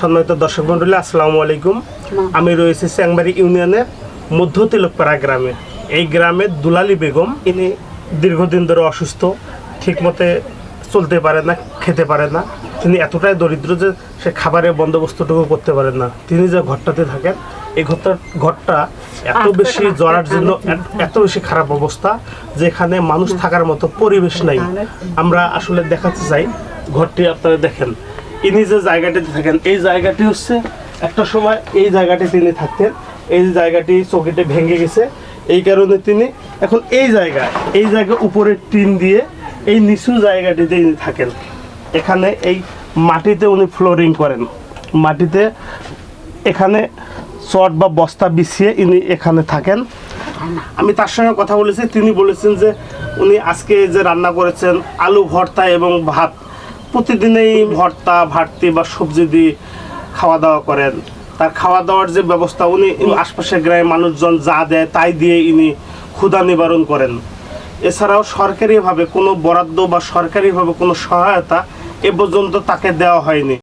সম্মানিত দর্শক মন্ডলী আসসালামু আলাইকুম। আমি রয়েছি চ্যাংবাড়ি ইউনিয়নের মধ্য তিলকপাড়া গ্রামে। এই গ্রামে দুলালি বেগম ইনি দীর্ঘদিন ধরে অসুস্থ ঠিকমতে চলতে পারে না খেতে পারে না। তিনি এতটাই দরিদ্র যে সে খাবারের বন্দোবস্তটুকু করতে পারেন না। তিনি যে ঘরটাতে থাকেন এই ঘরটা ঘরটা এত বেশি জড়ার জন্য এত বেশি খারাপ অবস্থা যেখানে মানুষ থাকার মতো পরিবেশ নাই। আমরা আসলে দেখাতে চাই ঘরটি আপনারা দেখেন। ইনি যে জায়গাটিতে থাকেন, এই জায়গাটি হচ্ছে একটা সময় এই জায়গাটি তিনি থাকতেন, এই জায়গাটি চৌকিতে ভেঙে গেছে। এই কারণে তিনি এখন এই জায়গা, এই জায়গায় উপরে টিন দিয়ে এই নিচু জায়গাটিতে ইনি থাকেন। এখানে এই মাটিতে উনি ফ্লোরিং করেন। মাটিতে এখানে চট বা বস্তা বিছিয়ে ইনি এখানে থাকেন। আমি তার সঙ্গে কথা বলেছি, তিনি বলেছেন যে উনি আজকে যে রান্না করেছেন আলু, ভর্তা এবং ভাত। প্রতিদিনেই ভর্তা ভাটতি বা সবজি দিয়ে খাওয়া দাওয়া করেন। তার খাওয়া দাওয়ার যে ব্যবস্থা, উনি আশপাশের গ্রামের মানুষজন যা দেয় তাই দিয়ে ইনি ক্ষুধা নিবারণ করেন। এছাড়াও সরকারিভাবে কোনো বরাদ্দ বা সরকারিভাবে কোনো সহায়তা এ পর্যন্ত তাকে দেওয়া হয়নি।